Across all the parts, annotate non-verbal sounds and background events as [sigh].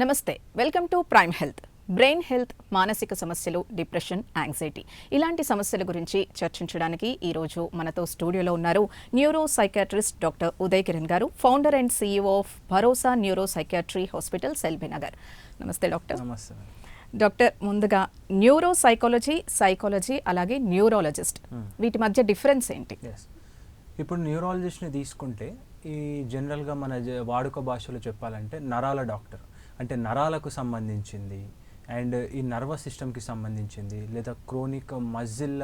నమస్తే welcome to Prime Health. Brain health మానసిక సమస్యలు డిప్రెషన్ యాంగ్జైటీ ఇలాంటి సమస్యల గురించి చర్చించడానికి ఈరోజు మనతో స్టూడియోలో ఉన్నారు neuro psychiatrist doctor Uday Kiran garu founder and CEO of Bharosa neuro psychiatry hospital Cellbay Nagar. నమస్తే డాక్టర్. నమస్తే. డాక్టర్ ముందుగా న్యూరో సైకాలజీ సైకాలజీ అలాగే న్యూరాలజిస్ట్. వీటి మధ్య డిఫరెన్స్ ఏంటి? ఇప్పుడు న్యూరాలజిస్ట్ని తీసుకుంటే ఈ జనరల్గా మన వాడుక భాషలో చెప్పాలంటే నరాల డాక్టర్. అంటే నరాలకు సంబంధించింది అండ్ ఈ నర్వస్ సిస్టమ్కి సంబంధించింది లేదా క్రోనిక్ మజిల్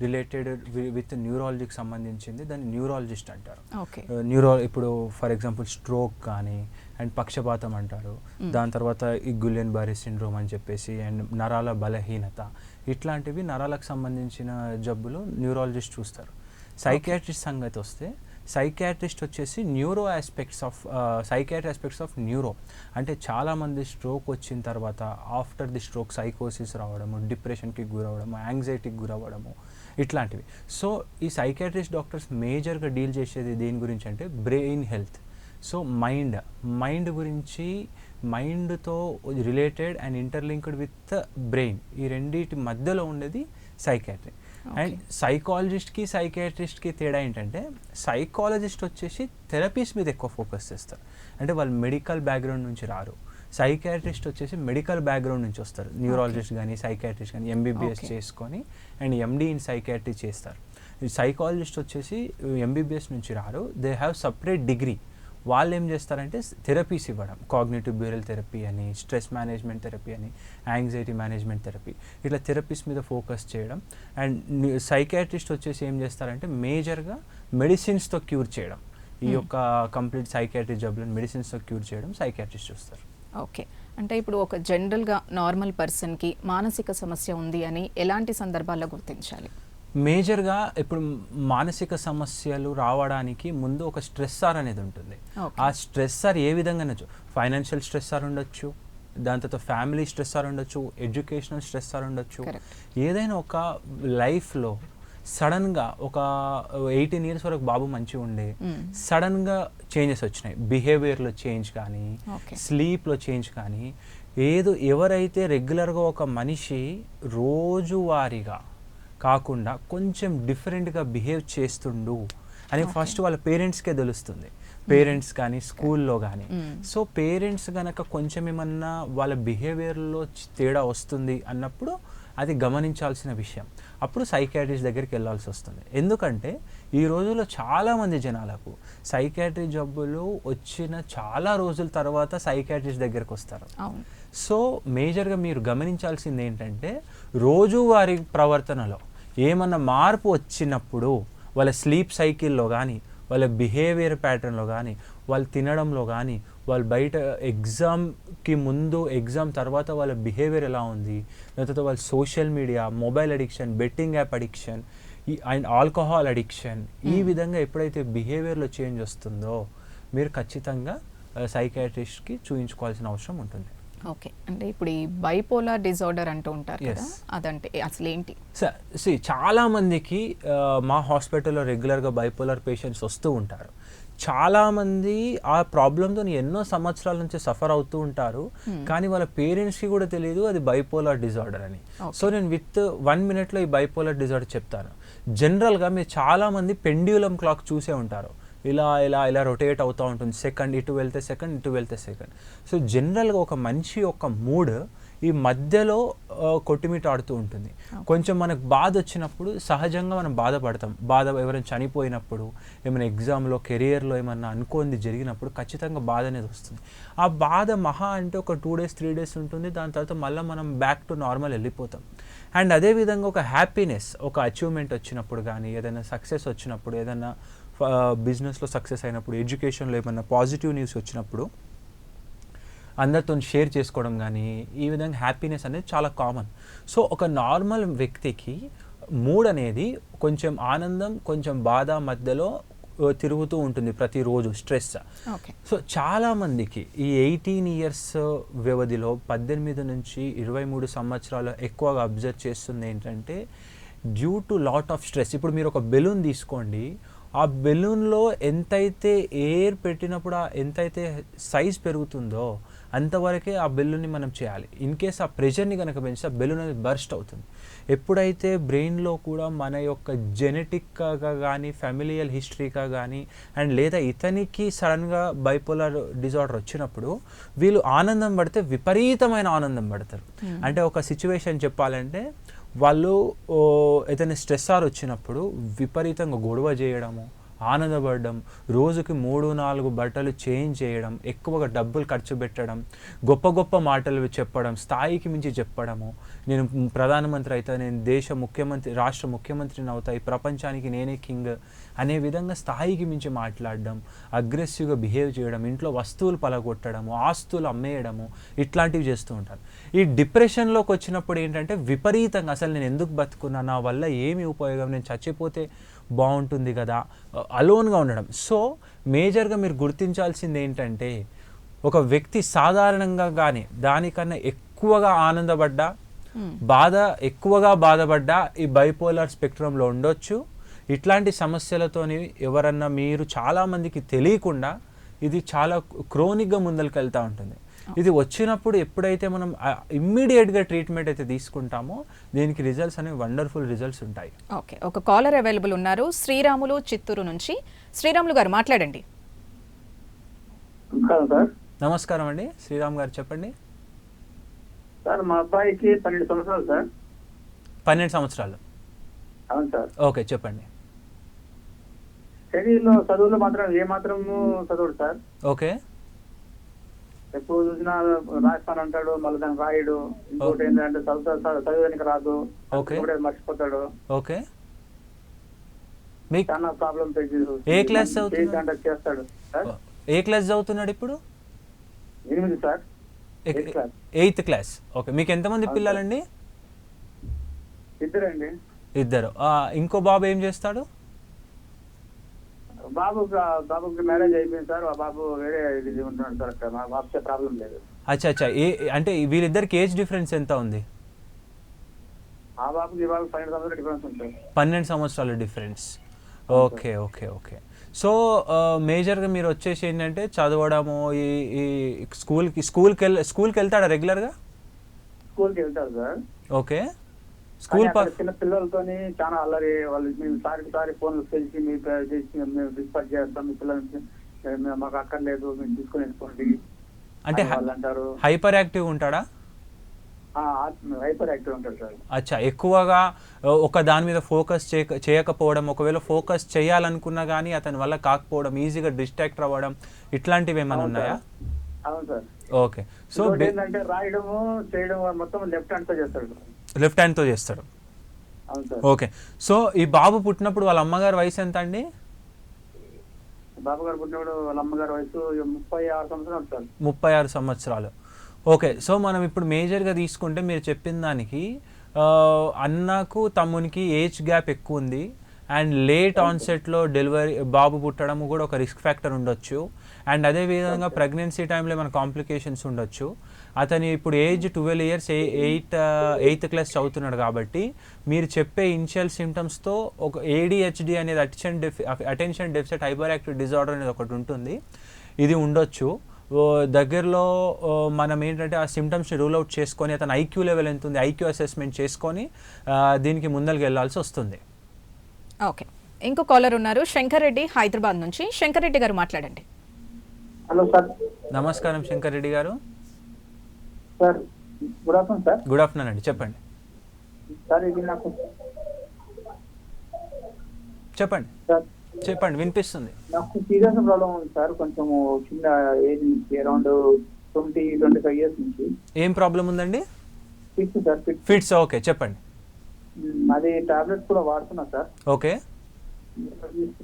రిలేటెడ్ విత్ న్యూరాలజీకి సంబంధించింది దాన్ని న్యూరాలజిస్ట్ అంటారు. ఓకే. న్యూరో ఇప్పుడు ఫర్ ఎగ్జాంపుల్ స్ట్రోక్ కానీ అండ్ పక్షపాతం అంటారు. దాని తర్వాత ఈ గులెన్ బారీ సిండ్రోమ్ అని చెప్పేసి అండ్ నరాల బలహీనత. ఇట్లాంటివి నరాలకు సంబంధించిన జబ్బులు న్యూరాలజిస్ట్ చూస్తారు. సైకాట్రిస్ట్ సంగతి వస్తే సైకాట్రిస్ట్ వచ్చేసి neuro aspects of psychiatry aspects of neuro అంటే చాలామంది స్ట్రోక్ వచ్చిన తర్వాత ఆఫ్టర్ ది స్ట్రోక్ సైకోసిస్ రావడము డిప్రెషన్కి గురవడము యాంగ్జైటీకి గురవడము ఇట్లాంటివి. సో ఈ సైకాట్రిస్ట్ డాక్టర్స్ మేజర్గా డీల్ చేసేది దేని గురించి అంటే brain health so mind mind గురించి మైండ్తో related and interlinked with brain ఈ రెండింటి మధ్యలో ఉండేది సైకాట్రీ అండ్ సైకాలజిస్ట్కి సైకాట్రిస్ట్కి తేడా ఏంటంటే సైకాలజిస్ట్ వచ్చేసి థెరపీస్ మీద ఎక్కువ ఫోకస్ చేస్తారు. అంటే వాళ్ళు మెడికల్ బ్యాక్గ్రౌండ్ నుంచి రారు. సైకాట్రిస్ట్ వచ్చేసి మెడికల్ బ్యాక్గ్రౌండ్ నుంచి వస్తారు. న్యూరాలజిస్ట్ కానీ సైకాట్రిస్ట్ కానీ ఎంబీబీఎస్. చేసుకొని అండ్ ఎండి ఇన్ సైకాట్రీ చేస్తారు. సైకాలజిస్ట్ వచ్చేసి ఎంబీబీఎస్ నుంచి రారు. దే హ్యావ్ సపరేట్ డిగ్రీ వాళ్ళు ఏం చేస్తారంటే థెరపీస్ ఇవ్వడం. కాగ్నేటివ్ బ్యూరల్ థెరపీ అని స్ట్రెస్ మేనేజ్మెంట్ థెరపీ అని యాంగ్జైటీ మేనేజ్మెంట్ థెరపీ ఇట్లా థెరపీస్ మీద ఫోకస్ చేయడం. అండ్ సైకాట్రిస్ట్ వచ్చేసి ఏం చేస్తారంటే మేజర్గా మెడిసిన్స్తో క్యూర్ చేయడం. ఈ యొక్క కంప్లీట్ సైకాట్రీ జబ్బులను మెడిసిన్స్తో క్యూర్ చేయడం సైకాట్రిస్ట్ చూస్తారు. ఓకే. అంటే ఇప్పుడు ఒక జనరల్గా నార్మల్ పర్సన్కి మానసిక సమస్య ఉంది అని ఎలాంటి సందర్భాల్లో గుర్తించాలి? మేజర్గా ఇప్పుడు మానసిక సమస్యలు రావడానికి ముందు ఒక స్ట్రెస్సార్ అనేది ఉంటుంది. ఆ స్ట్రెస్సార్ ఏ విధంగా ఫైనాన్షియల్ స్ట్రెస్సార్ ఉండొచ్చు దాని తర్వాత ఫ్యామిలీ స్ట్రెస్సార్ ఉండొచ్చు ఎడ్యుకేషనల్ స్ట్రెస్సార్ ఉండొచ్చు. ఏదైనా ఒక లైఫ్లో సడన్గా ఒక ఎయిటీన్ ఇయర్స్ వరకు బాబు మంచిగా ఉండే. సడన్గా చేంజెస్ వచ్చినాయి బిహేవియర్లో చేంజ్ కానీ. స్లీప్లో చేంజ్ కానీ ఏదో ఎవరైతే రెగ్యులర్గా ఒక మనిషి రోజువారీగా కాకుండా కొంచెం డిఫరెంట్గా బిహేవ్ చేస్తుండు అని. ఫస్ట్ వాళ్ళ పేరెంట్స్కే తెలుస్తుంది. పేరెంట్స్ కానీ స్కూల్లో కానీ. సో పేరెంట్స్ గనక కొంచెం ఏమన్నా వాళ్ళ బిహేవియర్లో తేడా వస్తుంది అన్నప్పుడు అది గమనించాల్సిన విషయం. అప్పుడు సైకాట్రిస్ట్ దగ్గరికి వెళ్ళాల్సి వస్తుంది. ఎందుకంటే ఈ రోజుల్లో చాలామంది జనాలకు సైకాట్రీ జబ్బులు వచ్చిన చాలా రోజుల తర్వాత సైకాట్రిస్ట్ దగ్గరికి వస్తారు. సో మేజర్గా మీరు గమనించాల్సింది ఏంటంటే రోజువారీ ప్రవర్తనలో ఏమన్నా మార్పు వచ్చినప్పుడు వాళ్ళ స్లీప్ సైకిల్లో కానీ వాళ్ళ బిహేవియర్ ప్యాటర్న్లో కానీ వాళ్ళు తినడంలో కానీ వాళ్ళు బయట ఎగ్జామ్కి ముందు ఎగ్జామ్ తర్వాత వాళ్ళ బిహేవియర్ ఎలా ఉంది? లేకపోతే వాళ్ళ social media mobile addiction betting app addiction ఈ అండ్ ఆల్కహాల్ అడిక్షన్ ఈ విధంగా ఎప్పుడైతే బిహేవియర్లో చేంజ్ వస్తుందో మీరు ఖచ్చితంగా సైకాట్రిస్ట్కి చూయించుకోవాల్సిన అవసరం ఉంటుంది. ఓకే. అంటే ఇప్పుడు ఈ బైపోలార్ డిజార్డర్ అంటూ ఉంటారు కదా. అదంటే అసలు ఏంటి సి చాలా మందికి మా హాస్పిటల్లో రెగ్యులర్గా బైపోలర్ పేషెంట్స్ వస్తూ ఉంటారు. చాలామంది ఆ ప్రాబ్లంతో ఎన్నో సంవత్సరాల నుంచి సఫర్ అవుతూ ఉంటారు. కానీ వాళ్ళ పేరెంట్స్కి కూడా తెలియదు అది బైపోలార్ డిజార్డర్ అని. సో నేను విత్ వన్ మినిట్లో ఈ బైపోలార్ డిజార్డర్ చెప్తాను. జనరల్గా మీరు చాలామంది పెండ్యులం క్లాక్ చూసే ఉంటారు. ఇలా ఇలా ఇలా రొటేట్ అవుతూ ఉంటుంది. సెకండ్ ఇటు వెళ్తే సెకండ్ ఇటు వెళ్తే సెకండ్ సో జనరల్గా ఒక మనిషి యొక్క మూడ్ ఈ మధ్యలో ఆ, కొట్టుమిట్టాడుతూ ఉంటుంది. కొంచెం మనకు బాధ వచ్చినప్పుడు సహజంగా మనం బాధపడతాం. బాధ ఎవరైనా చనిపోయినప్పుడు ఏమైనా ఎగ్జామ్లో కెరియర్లో ఏమన్నా అనుకోంది జరిగినప్పుడు ఖచ్చితంగా బాధ అనేది వస్తుంది. ఆ బాధ మహా అంటే ఒక టూ డేస్ త్రీ డేస్ ఉంటుంది. దాని తర్వాత మళ్ళీ మనం బ్యాక్ టు నార్మల్ వెళ్ళిపోతాం. అండ్ అదేవిధంగా ఒక హ్యాపీనెస్ ఒక అచీవ్మెంట్ వచ్చినప్పుడు కానీ ఏదైనా సక్సెస్ వచ్చినప్పుడు ఏదైనా బిజినెస్లో సక్సెస్ అయినప్పుడు ఎడ్యుకేషన్లో ఏమన్నా పాజిటివ్ న్యూస్ వచ్చినప్పుడు అందరితో షేర్ చేసుకోవడం కానీ ఈ విధంగా హ్యాపీనెస్ అనేది చాలా కామన్. సో ఒక నార్మల్ వ్యక్తికి మూడ్ అనేది కొంచెం ఆనందం కొంచెం బాధ మధ్యలో తిరుగుతూ ఉంటుంది ప్రతిరోజు స్ట్రెస్. ఓకే. సో చాలామందికి ఈ ఎయిటీన్ ఇయర్స్ వ్యవధిలో పద్దెనిమిది నుంచి ఇరవై మూడు సంవత్సరాలు ఎక్కువగా అబ్జర్వ్ చేస్తుంది ఏంటంటే due to lot of stress. ఇప్పుడు మీరు ఒక బెలూన్ తీసుకోండి ఆ బెలూన్లో ఎంతైతే ఎయిర్ పెట్టినప్పుడు ఆ ఎంతైతే సైజ్ పెరుగుతుందో అంతవరకే ఆ బెలూన్ని మనం చేయాలి. ఇన్ కేస్ ఆ ప్రెషర్ని కనుక పెంచితే ఆ బెలూన్ అనేది బర్స్ట్ అవుతుంది. ఎప్పుడైతే బ్రెయిన్లో కూడా మన యొక్క జెనెటిక్గా కానీ ఫ్యామిలియల్ హిస్టరీగా కానీ అండ్ లేదా ఇతనికి సడన్గా బైపోలర్ డిజార్డర్ వచ్చినప్పుడు వీళ్ళు ఆనందం పడితే విపరీతమైన ఆనందం పడతారు. అంటే ఒక సిచ్యువేషన్ చెప్పాలంటే వాళ్ళు ఏదైనా స్ట్రెస్సార్ వచ్చినప్పుడు విపరీతంగా గొడవ చేయడము ఆనందపడడం రోజుకి మూడు నాలుగు బట్టలు చేంజ్ చేయడం ఎక్కువగా డబ్బులు ఖర్చు పెట్టడం గొప్ప గొప్ప మాటలు చెప్పడం స్థాయికి మించి చెప్పడము. నేను ప్రధానమంత్రి అవుతా నేను దేశ ముఖ్యమంత్రి రాష్ట్ర ముఖ్యమంత్రిని అవుతా ఈ ప్రపంచానికి నేనే కింగ్ అనే విధంగా స్థాయికి మించి మాట్లాడడం అగ్రెసివ్గా బిహేవ్ చేయడం ఇంట్లో వస్తువులు పలగొట్టడము ఆస్తులు అమ్మేయడము ఇట్లాంటివి చేస్తూ ఉంటారు ఈ డిప్రెషన్లోకి వచ్చినప్పుడు ఏంటంటే విపరీతంగా అసలు నేను ఎందుకు బతుకున్నా నా వల్ల ఏమి ఉపయోగం నేను చచ్చిపోతే బాగుంటుంది కదా అలోన్గా ఉండడం. సో మేజర్గా మీరు గుర్తించాల్సింది ఏంటంటే ఒక వ్యక్తి సాధారణంగా కానీ దానికన్నా ఎక్కువగా ఆనందపడ్డా బాధ ఎక్కువగా బాధపడ్డా ఈ బైపోలార్ స్పెక్ట్రంలో ఉండొచ్చు. ఇట్లాంటి సమస్యలతోని ఎవరన్నా మీరు చాలామందికి తెలియకుండా ఇది చాలా క్రోనిక్గా ముందరికి వెళ్తూ ఉంటుంది. ఇది వచ్చినప్పుడు ఎప్పుడైతే మనం ఇమ్మీడియట్గా ట్రీట్మెంట్ అయితే తీసుకుంటామో దీనికి రిజల్ట్స్ అనేవి వండర్ఫుల్ రిజల్ట్స్ ఉంటాయి. ఓకే ఒక కాలర్ అవైలబుల్ ఉన్నారు. శ్రీరాములు చిత్తూరు నుంచి. శ్రీరాములు గారు మాట్లాడండి. నమస్కారం సార్. నమస్కారం అండి. శ్రీరామ్ గారు చెప్పండి. సార్ మా అబ్బాయికి పన్నెండు సంవత్సరాలు సార్. పన్నెండు సంవత్సరాలు. అవును సార్. ఓకే చెప్పండి. స్టడీలో చదువులో మాత్రం ఏ మాత్రం చదువుడు సార్. ఓకే. ఎప్పుడు చూసినా రాస్తాను అంటాడు మళ్ళీ దాన్ని రాయడు. ఇంకోటి ఏంటంటే చదువుతా చదవడానికి రాదు. Okay. ఒకటే మర్చిపోతాడు. ఓకే. మీకు చాలా ప్రాబ్లం ఏ class చదువుతున్నాడు? అంటే చేస్తాడు? సార్? ఏ క్లాస్ చదువుతున్నాడు ఇప్పుడు? ఎనిమిది sir. Eighth class. Eighth class. Okay. మీకు ఎంతమంది పిల్లలండి? ఇద్దరండి. ఇద్దరు. ఆ, ఇంకో బాబు ఏం చేస్తాడు? బాబు బాబుకి మ్యారేజ్ అయిపోయింది సార్. ఆ బాబు వేరే ఇది ఉంటున్నాడు సార్ అక్కడ. మా బాబుకి ప్రాబ్లం లేదు. అచ్చా అచ్చా. ఏ అంటే వీళ్ళిద్దరికి ఏజ్ డిఫరెన్స్ ఎంత ఉంది? ఆ బాబుకి ఈ బాబుకి పన్నెండు సంవత్సరాలు డిఫరెన్స్ ఉంటుంది పన్నెండు సంవత్సరాల difference okay okay okay. So మేజర్గా మీరు వచ్చేసి ఏంటంటే చదవడము ఈ ఈ స్కూల్కి స్కూల్కి వెళ్ళ స్కూల్కి వెళ్తాడా రెగ్యులర్గా స్కూల్కి వెళ్తారు సార్. ఓకే. స్కూల్ చిన్న పిల్లలతోని చాలా అల్లరి. వాళ్ళు మేము సారికి సారి ఫోన్లు తెలిసి మీ మేము డిస్పాచ్ చేస్తాం. మీ పిల్లలకి మేము- మాకు అక్కర్లేదు మీరు తీసుకొని వెళ్ళిపోండి అంటే అంటారు. హైపర్ యాక్టివ్ ఉంటాడా? హైపర్ యాక్టివ్ ఉంటారు సార్. అచ్చా ఎక్కువగా ఒక దాని మీద ఫోకస్ చేయక చేయకపోవడం ఒకవేళ ఫోకస్ చేయాలనుకున్నా కానీ అతని వల్ల కాకపోవడం ఈజీగా డిస్ట్రాక్ట్ అవ్వడం ఇట్లాంటివి ఏమైనా ఉన్నాయా? సార్. అవును సార్. ఓకే. సో ఏంటంటే రాయడము చేయడం మొత్తం లెఫ్ట్ హ్యాండ్తో చేస్తాడు. లెఫ్ట్ హ్యాండ్తో చేస్తాడు. ఓకే. సో ఈ బాబు పుట్టినప్పుడు వాళ్ళ అమ్మగారి వయసు ఎంత అండి? బాబు గారు పుట్టినప్పుడు వాళ్ళ అమ్మగారు వయసు ముప్పై ఆరు సంవత్సరాలు సార్. ముప్పై ఆరు సంవత్సరాలు. ఓకే. సో మనం ఇప్పుడు మేజర్గా తీసుకుంటే మీరు చెప్పిన దానికి అన్నకు తమ్మునికి ఏజ్ గ్యాప్ ఎక్కువ ఉంది. అండ్ లేట్ ఆన్సెట్లో డెలివరీ బాబు పుట్టడం కూడా ఒక రిస్క్ ఫ్యాక్టర్ ఉండొచ్చు. అండ్ అదే విధంగా ప్రెగ్నెన్సీ టైంలో ఏమైనా కాంప్లికేషన్స్ ఉండొచ్చు. అతని ఇప్పుడు age twelve years eighth eighth class చదువుతున్నాడు కాబట్టి మీరు చెప్పే ఇనిషియల్ సిమ్టమ్స్తో ఒక ఏడిహెచ్డి అనేది attention డెఫి attention deficit hyper active disorder అనేది ఒకటి ఉంటుంది. ఇది ఉండొచ్చు. ఓ దగ్గరలో మనం ఏంటంటే ఆ సిమ్టమ్స్ని రూల్ అవుట్ చేసుకొని అతను ఐక్యూ లెవెల్ ఎంత ఉంది ఐక్యూ అసెస్మెంట్ చేసుకొని దీనికి ముందరికి వెళ్ళాల్సి వస్తుంది. ఓకే. ఇంకో కాలర్ ఉన్నారు. శంకర్ రెడ్డి హైదరాబాద్ నుంచి. శంకర్ రెడ్డి గారు మాట్లాడండి. Hello sir. నమస్కారం Shankar Reddy garu. Sir good afternoon sir. Good afternoon అండి చెప్పండి. సార్ ఇది నాకు చెప్పండి. సార్ చెప్పండి వినిపిస్తుంది. నాకు సీరియస్ ప్రాబ్లం ఉంది సార్ కొంచెం చిన్న ఏజ్ నుంచి around twenty twenty five years నుంచి. ఏం ప్రాబ్లం ఉందండి? Fix sir fits. ఓకే చెప్పండి. అది టాబ్లెట్స్ కూడా వాడుతున్నా సార్. ఓకే.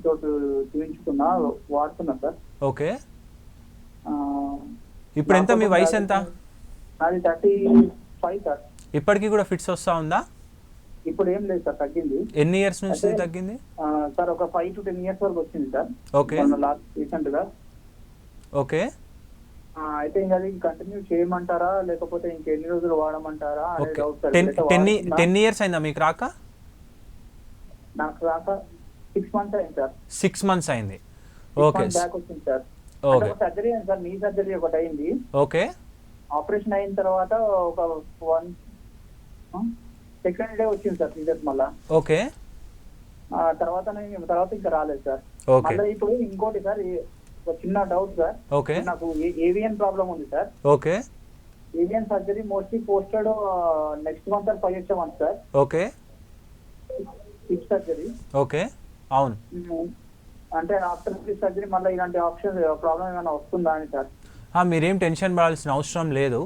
తోటి చూపించుకున్నా వాడుతున్నా సార్. ఓకే. ఇప్పుడు ఎంత? మీ వయసు ఎంత? నాది థర్టీ ఫైవ్ సార్. ఇప్పటికీ కూడా ఫిట్స్ వస్తూ ఉందా? ఇప్పుడు ఏం లేదు సార్ తగ్గింది. ఎన్ని ఇయర్స్ నుంచి తగ్గింది? సార్ ఒక ఫైవ్ టు టెన్ ఇయర్స్ వరకు వచ్చింది సార్. ఓకే. లాస్ట్ రీసెంట్గా ఓకే అయితే ఇంకా అది కంటిన్యూ చేయమంటారా లేకపోతే ఇంకెన్ని రోజులు వాడమంటారా టెన్ ఇయర్స్ అయిందా మీకు రాక? నాకు రాక సిక్స్ మంత్స్ అయింది సార్. సిక్స్ మంత్స్ అయింది. ఓకే. back వచ్చింది సార్. ఓకే. సర్జరీ అయింది సార్ నీ సర్జరీ ఒకటి అయింది. ఓకే. ఆపరేషన్ అయిన తర్వాత ఒక వన్ సెకండ్ డే వచ్చింది సార్ సీజర్ మళ్ళా. ఓకే. ఆ తర్వాత నేను తర్వాత ఇంకా రాలేదు సార్. మళ్ళీ ఇప్పుడు ఇంకోటి సార్ ఒక చిన్న డౌట్ సార్. ఓకే. నాకు ఏవియన్ ప్రాబ్లం ఉంది sir. Okay. AVN surgery mostly posted next month or five వచ్చే month sir. Okay. Hip surgery. Okay. అవును. అంటే ఆఫ్టర్ సర్జరీ మళ్ళీ ఇలాంటి ఆప్షన్ ప్రాబ్లం ఏమైనా వస్తుందా అని సార్? మీరేం టెన్షన్ పడాల్సిన అవసరం లేదు.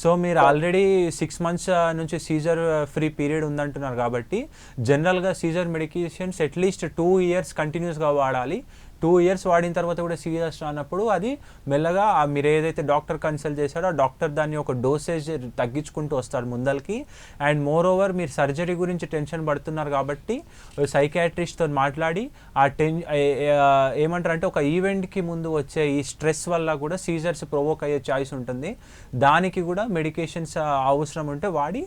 సో మీరు ఆల్రెడీ సిక్స్ మంత్స్ నుంచి సీజర్ ఫ్రీ పీరియడ్ ఉందంటున్నారు కాబట్టి జనరల్గా seizure medications at least two years కంటిన్యూస్గా వాడాలి. టూ ఇయర్స్ వాడిన తర్వాత కూడా సీరియస్ రానప్పుడు అది మెల్లగా మీరు ఏదైతే డాక్టర్ కన్సల్ట్ చేశారో ఆ డాక్టర్ దాన్ని ఒక డోసేజ్ తగ్గించుకుంటూ వస్తారు ముందలకి. అండ్ మోర్ ఓవర్ మీరు సర్జరీ గురించి టెన్షన్ పడుతున్నారు కాబట్టి సైకాట్రిస్ట్తో మాట్లాడి ఆ టెన్ ఏమంటారు అంటే ఒక ఈవెంట్కి ముందు వచ్చే ఈ స్ట్రెస్ వల్ల కూడా సీజర్స్ ప్రొవోక్ అయ్యే ఛాయిస్ ఉంటుంది. దానికి కూడా మెడికేషన్స్ అవసరం ఉంటే వాడి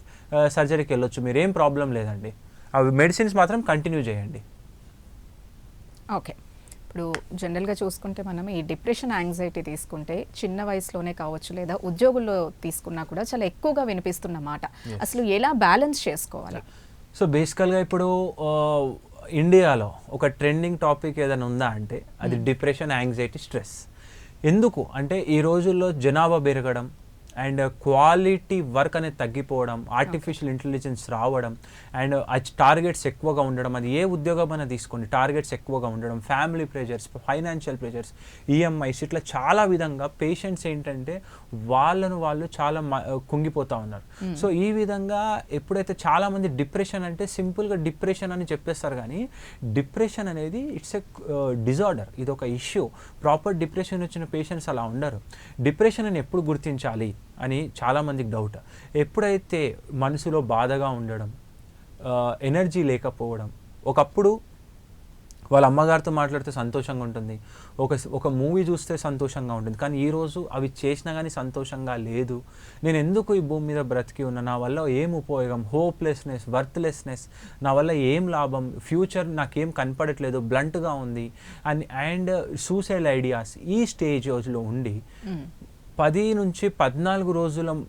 సర్జరీకి వెళ్ళొచ్చు. మీరేం ప్రాబ్లం లేదండి. అవి మెడిసిన్స్ మాత్రం కంటిన్యూ చేయండి. ఓకే. ఇప్పుడు జనరల్గా చూసుకుంటే మనం ఈ డిప్రెషన్ యాంగ్జైటీ తీసుకుంటే చిన్న వయసులోనే కావచ్చు లేదా ఉద్యోగుల్లో తీసుకున్నా కూడా చాలా ఎక్కువగా వినిపిస్తున్న మాట. అసలు ఎలా బ్యాలెన్స్ చేసుకోవాలి? సో బేసికల్గా ఇప్పుడు ఇండియాలో ఒక ట్రెండింగ్ టాపిక్ ఏదైనా ఉందా అంటే అది డిప్రెషన్ యాంగ్జైటీ స్ట్రెస్ ఎందుకు? అంటే ఈ రోజుల్లో జనాభా పెరగడం అండ్ క్వాలిటీ వర్క్ అనేది తగ్గిపోవడం ఆర్టిఫిషియల్ ఇంటెలిజెన్స్ రావడం అండ్ టార్గెట్స్ ఎక్కువగా ఉండడం అది ఏ ఉద్యోగమైనా తీసుకోండి టార్గెట్స్ ఎక్కువగా ఉండడం family pressures financial pressures EMIs ఇట్లా చాలా విధంగా పేషెంట్స్ ఏంటంటే వాళ్ళను వాళ్ళు చాలా మ- కుంగిపోతా ఉన్నారు. సో ఈ విధంగా ఎప్పుడైతే చాలా మంది డిప్రెషన్ అంటే సింపుల్గా డిప్రెషన్ అని చెప్పేస్తారు కానీ డిప్రెషన్ అనేది ఇట్స్ ఎ డిజార్డర్ ఇది ఒక ఇష్యూ ప్రాపర్ డిప్రెషన్ వచ్చిన పేషెంట్స్ అలా ఉండరు. డిప్రెషన్ అని ఎప్పుడు గుర్తించాలి? అని చాలామందికి డౌట్ ఎప్పుడైతే మనసులో బాధగా ఉండడం ఎనర్జీ లేకపోవడం ఒకప్పుడు వాళ్ళ అమ్మగారితో మాట్లాడితే సంతోషంగా ఉంటుంది ఒక ఒక మూవీ చూస్తే సంతోషంగా ఉంటుంది కానీ ఈరోజు అవి చేసినా కానీ సంతోషంగా లేదు. నేను ఎందుకు ఈ భూమి మీద బ్రతికి ఉన్నా? నా వల్ల ఏం ఉపయోగం? హోప్లెస్నెస్ వర్త్లెస్నెస్ నా వల్ల ఏం లాభం? ఫ్యూచర్ నాకేం కనపడట్లేదు బ్లంట్గా ఉంది అండ్ అండ్ సూసైడ్ ఐడియాస్ ఈ స్టేజ్లో ఉండి పది నుంచి పద్నాలుగు రోజుల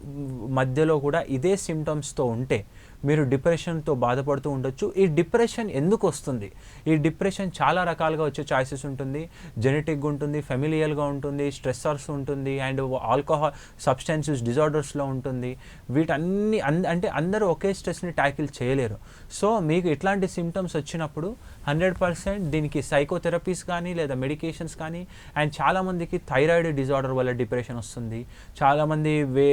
మధ్యలో కూడా ఇదే సిమ్టమ్స్తో ఉంటే మీరు డిప్రెషన్తో బాధపడుతూ ఉండొచ్చు. ఈ డిప్రెషన్ ఎందుకు వస్తుంది? ఈ డిప్రెషన్ చాలా రకాలుగా వచ్చే ఛాయిసెస్ ఉంటుంది. జెనెటిక్గా ఉంటుంది ఫెమిలియల్గా ఉంటుంది స్ట్రెస్సర్స్ ఉంటుంది అండ్ ఆల్కహాల్ సబ్స్టెన్సెస్ డిజార్డర్స్లో ఉంటుంది. వీటన్ని అన్- అంటే అందరూ ఒకే స్ట్రెస్ని ట్యాకిల్ చేయలేరు. సో మీకు ఇట్లాంటి సిమ్టమ్స్ వచ్చినప్పుడు హండ్రెడ్ పర్సెంట్ దీనికి సైకోథెరపీస్ కానీ లేదా మెడికేషన్స్ కానీ అండ్ చాలామందికి థైరాయిడ్ డిజార్డర్ వల్ల డిప్రెషన్ వస్తుంది. చాలామంది వే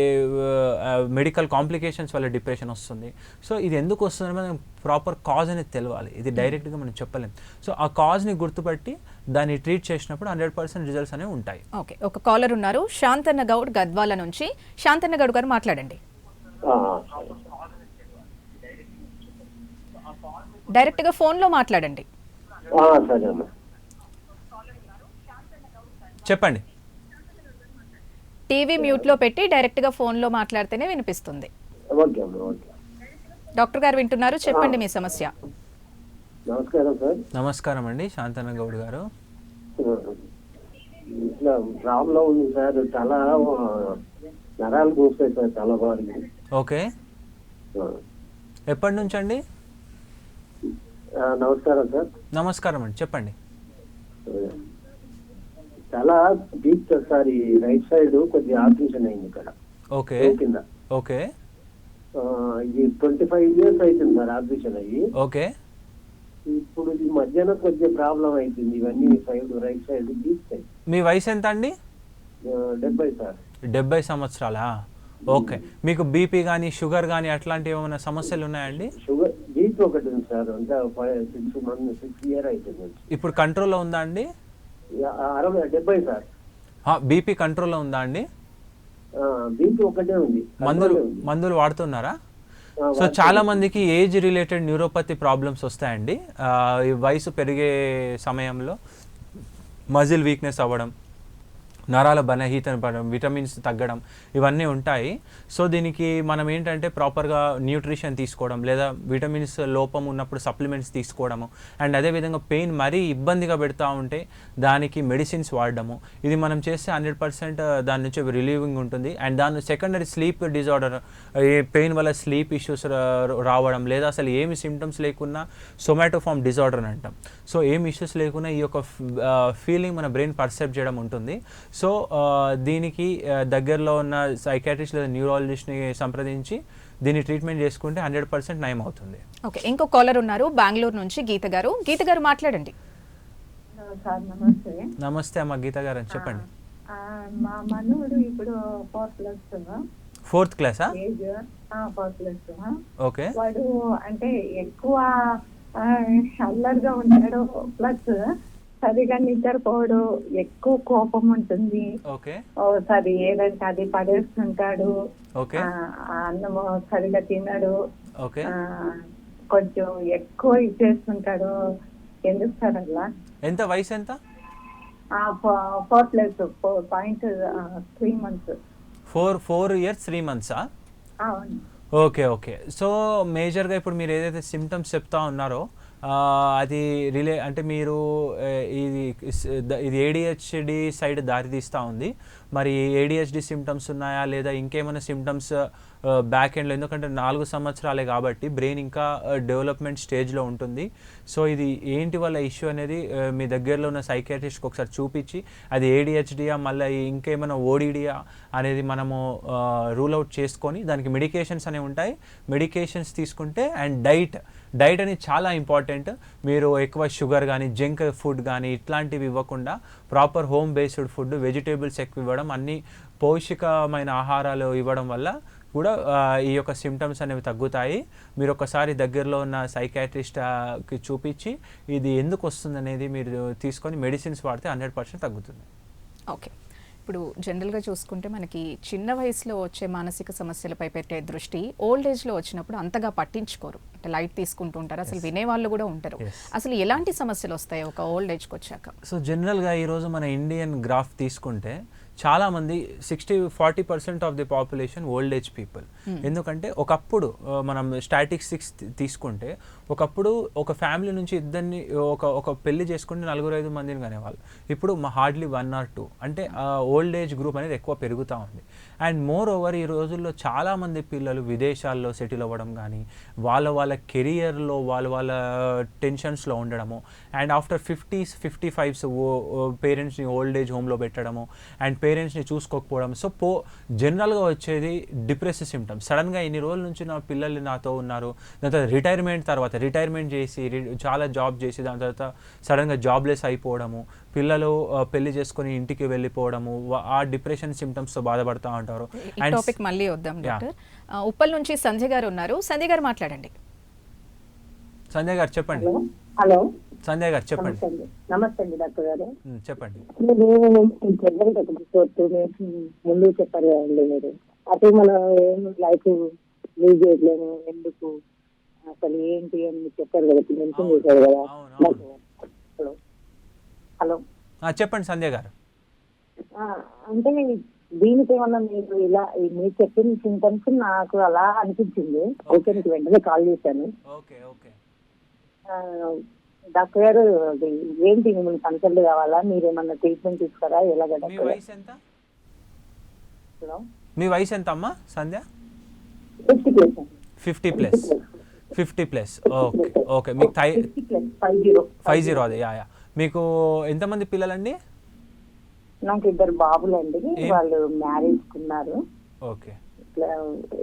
మెడికల్ కాంప్లికేషన్స్ వల్ల డిప్రెషన్ వస్తుంది. సో ఇది ఎందుకు వస్తుంది మనం ప్రాపర్ కాజ్ అనేది తెలవాలి. ఇది డైరెక్ట్గా మనం చెప్పలేం. సో ఆ కాజ్ని గుర్తుపట్టి దాన్ని ట్రీట్ చేసినప్పుడు హండ్రెడ్ పర్సెంట్ రిజల్ట్స్ అనేవి ఉంటాయి. ఓకే ఒక కాలర్ ఉన్నారు. శాంతన్న గౌడ్ గద్వాల నుంచి. శాంతన్న గౌడ్ గారు మాట్లాడండి. డైరెక్ట్గా ఫోన్లో మాట్లాడండి. చెప్పండి. టీవీ మ్యూట్లో పెట్టి డైరెక్ట్గా ఫోన్లో మాట్లాడితేనే వినిపిస్తుంది. ఓకే అమ్మా ఓకే. డాక్టర్ గారు వింటున్నారు. చెప్పండి మీ సమస్య. నమస్కారం సార్. నమస్కారం అండి. శాంతన గౌడ్ గారు. ఇట్లా ప్రాబ్లం ఉంది సార్. చాలా ఆ, నరాలు కూస్తాయి సార్ బాగా ఓకే. ఎప్పటి నుంచి అండి నమస్కారం సార్. నమస్కారం అండి చెప్పండి. చాలా డీప్ సార్ ఈ రైట్ సైడ్ కొద్దిగా ఆపరేషన్ అయింది ఇక్కడ. ఓకే. కింద. ఓకే. ఆ, ఇది ట్వంటీ ఫైవ్ ఇయర్స్ అవుతుంది సార్ ఆపరేషన్ అయ్యి. ఓకే. ఇప్పుడు ఈ మధ్యన కొద్దిగా ప్రాబ్లం అవుతుంది ఇవన్నీ సైడ్ రైట్ సైడ్ సైడ్ మీ వయసు ఎంత అండి? డెబ్బై సార్. డెబ్బై సంవత్సరాలా? ఓకే. మీకు బీపీ కానీ షుగర్ కానీ అట్లాంటి ఏమైనా సమస్యలు ఉన్నాయండి షుగర్ బీపీ ఒకటి ఉంది సార్. అంటే సిక్స్ మంత్ సిక్స్ ఇయర్ అవుతుంది ఇప్పుడు కంట్రోల్లో ఉందా అండి? అరవై డెబ్బై సార్. బీపీ కంట్రోల్లో ఉందా అండి? బీపీ ఒకటే ఉంది. మందులు. మందులు వాడుతున్నారా? సో. చాలా మందికి ఏజ్ రిలేటెడ్ న్యూరోపతి ప్రాబ్లమ్స్ వస్తాయండి. వయసు పెరిగే సమయంలో మజిల్ వీక్నెస్ అవ్వడం నరాల బలహీతన పడడం విటమిన్స్ తగ్గడం ఇవన్నీ ఉంటాయి. సో దీనికి మనం ఏంటంటే ప్రాపర్గా న్యూట్రిషన్ తీసుకోవడం లేదా విటమిన్స్ లోపం ఉన్నప్పుడు సప్లిమెంట్స్ తీసుకోవడము. అండ్ అదేవిధంగా పెయిన్ మరీ ఇబ్బందిగా పెడతా ఉంటే దానికి మెడిసిన్స్ వాడడము. ఇది మనం చేస్తే హండ్రెడ్ పర్సెంట్ దాని నుంచి రిలీవింగ్ ఉంటుంది. అండ్ దాని సెకండరీ స్లీప్ డిజార్డర్ పెయిన్ వల్ల స్లీప్ ఇష్యూస్ రావడం లేదా అసలు ఏమి సిమ్టమ్స్ లేకున్నా సొమాటోఫామ్ డిజార్డర్ అని అంటాం. సో ఏం ఇష్యూస్ లేకున్నా ఈ యొక్క ఫీలింగ్ మన బ్రెయిన్ పర్సెప్ట్ చేయడం ఉంటుంది. సో దీనికి దగ్గరలో ఉన్న సైకాట్రిస్ట్ లేదా న్యూరాలజిస్ట్ని సంప్రదించి దీన్ని ట్రీట్మెంట్ చేసుకుంటే హండ్రెడ్ పర్సెంట్ నయం అవుతుంది. ఓకే ఇంకో కాలర్ ఉన్నారు బెంగళూరు నుంచి గీత గారు. గీత గారు మాట్లాడండి. సార్ నమస్తే. నమస్తే అమ్మ గీత గారు అని చెప్పండి. ఆ, మా మనోడు ఇప్పుడు ఫోర్త్ క్లాసా ఫోర్త్ ప్లస్ ఓకే. వాడు అంటే ఎక్కువ అల్లరిగా ఉంటాడు ప్లస్ సరిగా నిద్రపోవడు ఎక్కువ కోపం ఉంటుంది. ఓకే. ఓసారి ఏదంటే అది పడేస్తుంటాడు. అన్నము సరిగా తినడు. కొంచెం ఎక్కువ ఇచ్చేస్తుంటాడు. ఎందుకు సార్ అలా? ఎంత వయసు ఎంత? Four plus four point three months. Four four years three మంత్సా? Okay okay. So మేజర్గా ఇప్పుడు మీరు ఏదైతే సిమ్టమ్స్ చెప్తా ఉన్నారో అది రిలే అంటే మీరు ఇది ఇది ఏడిహెచ్డి సైడ్ దారి తీస్తూ ఉంది. మరి ఏడిహెచ్డి సిమ్టమ్స్ ఉన్నాయా? లేదా ఇంకేమైనా సిమ్టమ్స్ బ్యాక్ ఎండ్లో ఎందుకంటే నాలుగు సంవత్సరాలే కాబట్టి బ్రెయిన్ ఇంకా డెవలప్మెంట్ స్టేజ్లో ఉంటుంది. సో ఇది ఏంటి వల్ల ఇష్యూ అనేది మీ దగ్గరలో ఉన్న సైకాట్రిస్ట్కి ఒకసారి చూపించి అది ఏడిహెచ్డియా మళ్ళీ ఇంకేమైనా ఓడిడియా అనేది మనము రూల్ అవుట్ చేసుకొని దానికి మెడికేషన్స్ అనేవి ఉంటాయి. మెడికేషన్స్ తీసుకుంటే అండ్ డైట్ డైట్ అనేది చాలా ఇంపార్టెంట్. మీరు ఎక్కువ షుగర్ కానీ జంక్ ఫుడ్ కానీ ఇట్లాంటివి ఇవ్వకుండా proper home based food vegetables ఎక్కువ ఇవ్వడం అన్ని పౌష్టికమైన ఆహారాలు ఇవ్వడం వల్ల కూడా ఈ యొక్క సిమ్టమ్స్ అనేవి తగ్గుతాయి. మీరు ఒకసారి దగ్గరలో ఉన్న సైకాట్రిస్ట్కి చూపించి ఇది ఎందుకు వస్తుంది అనేది మీరు తీసుకొని మెడిసిన్స్ వాడితే హండ్రెడ్ పర్సెంట్ తగ్గుతుంది. ఓకే. ఇప్పుడు జనరల్గా చూసుకుంటే మనకి చిన్న వయసులో వచ్చే మానసిక సమస్యలపై పెట్టే దృష్టి ఓల్డ్ ఏజ్లో వచ్చినప్పుడు అంతగా పట్టించుకోరు. అంటే లైట్ తీసుకుంటూ ఉంటారు. అసలు వినేవాళ్ళు కూడా ఉంటారు. అసలు ఎలాంటి సమస్యలు వస్తాయి ఒక ఓల్డ్ ఏజ్కి వచ్చాక? సో జనరల్గా ఈరోజు మన ఇండియన్ గ్రాఫ్ తీసుకుంటే చాలామంది sixty forty percent of the population old age people Hmm. ఎందుకంటే ఒకప్పుడు మనం స్టాటిస్టిక్స్ తీసుకుంటే ఒకప్పుడు ఒక ఫ్యామిలీ నుంచి ఇద్దరిని ఒక ఒక పెళ్ళి చేసుకుంటే నలుగురు ఐదు మందిని కనేవాళ్ళు ఇప్పుడు హార్డ్లీ వన్ ఆర్ టూ. అంటే ఓల్డ్ ఏజ్ గ్రూప్ అనేది ఎక్కువ పెరుగుతూ ఉంది. అండ్ మోర్ ఓవర్ ఈ రోజుల్లో చాలామంది పిల్లలు విదేశాల్లో సెటిల్ అవ్వడం కానీ వాళ్ళ వాళ్ళ కెరియర్లో వాళ్ళ వాళ్ళ టెన్షన్స్లో ఉండడము. And after fifties fifty fives పేరెంట్స్ని ఓల్డ్ ఏజ్ హోమ్లో పెట్టడము. అండ్ పేరెంట్స్ని చూసుకోకపోవడం. సో పో జనరల్గా వచ్చేది డిప్రెసివ్ సిమ్టమ్స్ సడన్గా ఇన్ని రోజుల నుంచి నా పిల్లలు నాతో ఉన్నారు. దాని తర్వాత రిటైర్మెంట్ తర్వాత రిటైర్మెంట్ చేసి చాలా జాబ్ చేసి దాని తర్వాత సడన్గా జాబ్లెస్ అయిపోవడము పిల్లలు పెళ్ళి చేసుకొని ఇంటికి వెళ్ళిపోవడము ఆ డిప్రెషన్ సిమ్టమ్స్తో బాధపడుతూ ఉంటారు. టాపిక్ మళ్ళీ వద్దాం. డాక్టర్. ఉప్పల్ నుంచి సంధ్య గారు ఉన్నారు. సంధ్య గారు మాట్లాడండి. సంజయ్ గారు చెప్పండి. హలో సంజయ్ గారు చెప్పండి. నమస్తే అండి. డాక్టర్ గారు. చెప్పండి. ముందు చెప్పారు కదండి మీరు. అటు మనం ఏం లైఫ్ లీవ్ చేయట్లేము. ఎందుకు? అసలు ఏంటి అని చెప్పారు కదా మెన్షన్. చేశారు కదా. హలో. హలో. చెప్పండి సంజయ్ గారు. అంటే దీనికి ఏమన్నా మీరు ఇలా మీరు చెప్పిన సింటమ్స్ నాకు అలా అనిపించింది. ఓకే. నీకు వెంటనే కాల్ చేశాను. డాక్టర్ గారు ఏంటి మిమ్మల్ని కన్సల్ట్ కావాలా? మీరు ఏమన్నా ట్రీట్మెంట్ తీసుకోరా? ఎలాగ డాక్టర్ హలో. మీ వయసు ఎంత అమ్మా Sandhya? Fifty plus fifty plus. Okay okay. మీకు థై ఫైవ్ జీరో. అదే యా యా. మీకు ఎంతమంది పిల్లలండి? నాకు ఇద్దరు బాబులండి. వాళ్ళు మ్యారేజ్ కున్నారు. ఓకే.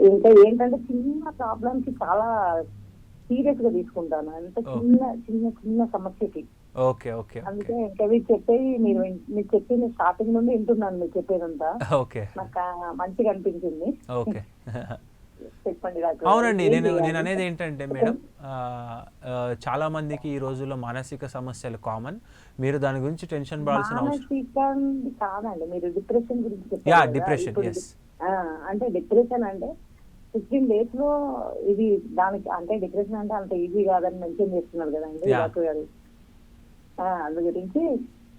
ఇంకా ఏంటంటే చిన్న ప్రాబ్లమ్కి చాలా సీరియస్గా తీసుకుంటాను. అంత. చిన్న చిన్న చిన్న సమస్యకి. ఓకే ఓకే అందుకే మీరు చెప్పేది మీరు మీరు చెప్పేది స్టార్టింగ్ నుండి వింటున్నాను మీరు చెప్పేదంతా ఓకే నాకు మంచిగా అనిపించింది ఓకే [laughs] చెప్పండి. అవునండి నేను? నేను అనేది ఏంటంటే మేడం చాలా మందికి ఈ రోజుల్లో మానసిక సమస్యలు కామన్ మీరు దాని గురించి టెన్షన్ పడాల్సిన అవసరం కాదండి మీరు డిప్రెషన్ గురించి ఇప్పుడు yes. ఆ, అంటే డిప్రెషన్ అంటే ఫిఫ్టీన్ డేస్లో ఇది దానికి అంటే డిప్రెషన్ అంటే అంత ఈజీ కాదని మెన్షన్ చేస్తున్నారు కదండి. డాక్టర్ గారు అందు గురించి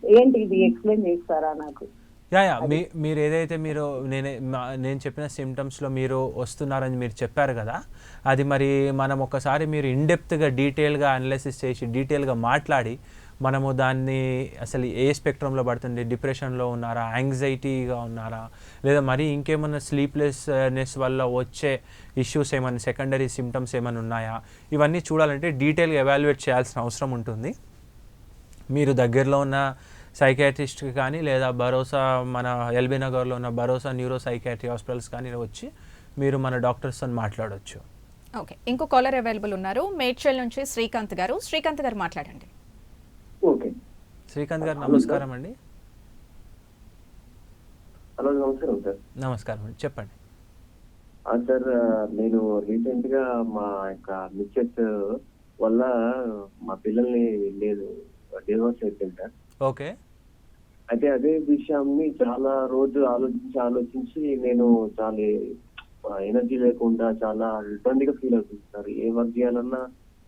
ఏంటి ఇది? ఎక్స్ప్లెయిన్ చేస్తారా నాకు? Yeah yeah. మీ మీరు ఏదైతే మీరు నేనే నేను చెప్పిన సిమ్టమ్స్లో మీరు వస్తున్నారని మీరు చెప్పారు కదా అది మరి మనం ఒకసారి మీరు ఇన్డెప్త్గా డీటెయిల్గా అనాలిసిస్ చేసి డీటెయిల్గా మాట్లాడి మనము దాన్ని అసలు ఏ స్పెక్ట్రంలో పడుతుంది? డిప్రెషన్లో ఉన్నారా? యాంగ్జైటీగా ఉన్నారా? లేదా మరి ఇంకేమైనా స్లీప్లెస్నెస్ వల్ల వచ్చే ఇష్యూస్ ఏమైనా సెకండరీ సిమ్టమ్స్ ఏమైనా ఉన్నాయా? ఇవన్నీ చూడాలంటే డీటెయిల్గా ఎవాల్యుయేట్ చేయాల్సిన అవసరం ఉంటుంది. మీరు దగ్గరలో ఉన్న సైకాట్రిస్ట్కి కానీ లేదా భరోసా మన ఎల్బీ నగర్లో ఉన్న భరోసా న్యూరో సైకాట్రీ హాస్పిటల్స్ కానీ వచ్చి మీరు మన డాక్టర్స్తో మాట్లాడవచ్చు ఓకే. ఇంకో కాలర్ అవైలబుల్ ఉన్నారు. మేడ్చల్ నుంచి శ్రీకాంత్ గారు. శ్రీకాంత్ గారు మాట్లాడండి. ఓకే. శ్రీకాంత్ గారు నమస్కారం అండి. హలో నమస్కారం సార్. నమస్కారం అండి. చెప్పండి. ఆ, సార్ నేను రీసెంట్గా మా యొక్క మిస్సెస్ వల్ల మా పిల్లల్ని లేదు డివోర్స్ అయిపోయింది సార్ ఓకే. అయితే అదే విషయాన్ని చాలా రోజు ఆలోచించి ఆలోచించి నేను చాలా ఎనర్జీ లేకుండా చాలా ఇబ్బందిగా ఫీల్ అవుతుంది సార్. ఏ వర్క్ చేయాలన్నా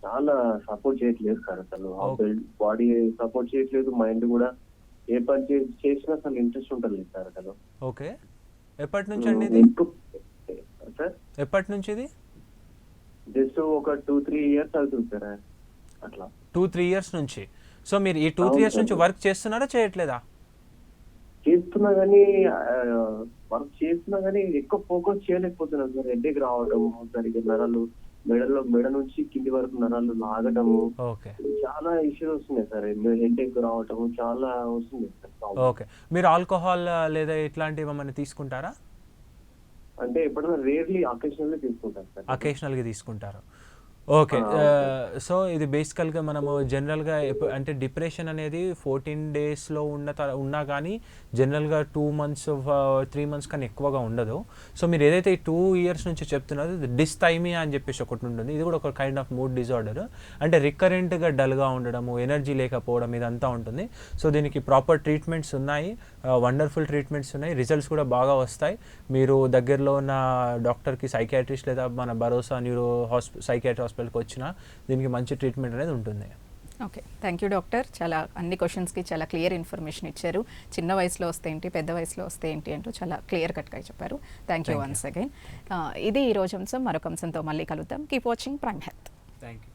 చాలా సపోర్ట్ చేయట్లేదు సార్ అసలు. బాడీ సపోర్ట్ చేయట్లేదు మైండ్ కూడా ఏ పని చేసినా అసలు ఇంట్రెస్ట్ ఉంటుంది సార్ అసలు. ఓకే. ఎప్పటి నుంచి అండి ఇది? సార్? ఎప్పటి నుంచి ఇది? జస్ట్ ఒక టూ త్రీ ఇయర్స్ అవుతుంది సార్. అట్లా. టూ త్రీ ఇయర్స్ నుంచి. సో మీరు ఈ టూ త్రీ ఇయర్స్ నుంచి. వర్క్ చేస్తున్నారా చేయట్లేదా? చేస్తున్నా కానీ వర్క్ చేస్తున్నా కానీ ఎక్కువ ఫోకస్ చేయలేకపోతున్నాను సార్. హెడ్ఏక్ రావడం సరిగ్గా నరాలు మెడలో మెడ నుంచి కింది వరకు నరాలు లాగటము. ఓకే. చాలా ఇష్యూస్ వస్తున్నాయి సార్. హెడ్ఏక్ రావటము చాలా వస్తున్నాయి సార్. ఓకే. మీరు ఆల్కహాల్ లేదా ఇట్లాంటివి ఏమైనా తీసుకుంటారా? అంటే ఎప్పుడైనా రేర్లీ అకేషనల్లీ తీసుకుంటాను సార్ అకేషనల్గా తీసుకుంటారు. ఓకే. సో ఇది బేసికల్గా మనము జనరల్గా అంటే డిప్రెషన్ అనేది ఫోర్టీన్ డేస్లో ఉన్న ఉన్నా కానీ జనరల్గా టూ మంత్స్ త్రీ మంత్స్ కన్నా ఎక్కువగా ఉండదు. సో మీరు ఏదైతే ఈ టూ ఇయర్స్ నుంచి చెప్తున్నారో డిస్థైమియా అని చెప్పేసి ఒకటి ఉంటుంది. ఇది కూడా ఒక కైండ్ ఆఫ్ మూడ్ డిజార్డర్ అంటే రికరెంట్గా డల్గా ఉండడము ఎనర్జీ లేకపోవడం ఇదంతా ఉంటుంది. సో దీనికి ప్రాపర్ ట్రీట్మెంట్స్ ఉన్నాయి. వండర్ఫుల్ ట్రీట్మెంట్స్ ఉన్నాయి. రిజల్ట్స్ కూడా బాగా వస్తాయి. మీరు దగ్గరలో ఉన్న డాక్టర్కి సైకాట్రిస్ట్ లేదా మన భరోసా న్యూరో హాస్పి సైకాట్రీ హాస్పిటల్కి వచ్చినా దీనికి మంచి ట్రీట్మెంట్ అనేది ఉంటుంది. ఓకే. Thank you doctor. చాలా అన్ని క్వశ్చన్స్కి చాలా క్లియర్ ఇన్ఫర్మేషన్ ఇచ్చారు. చిన్న వయసులో వస్తే ఏంటి పెద్ద వయసులో వస్తే ఏంటి అంటూ చాలా క్లియర్ కట్గా చెప్పారు. Thank you once again. ఇది ఈ రోజు అంశం. మరొక అంశంతో మళ్ళీ కలుద్దాం. Keep watching Prime Health. Thank you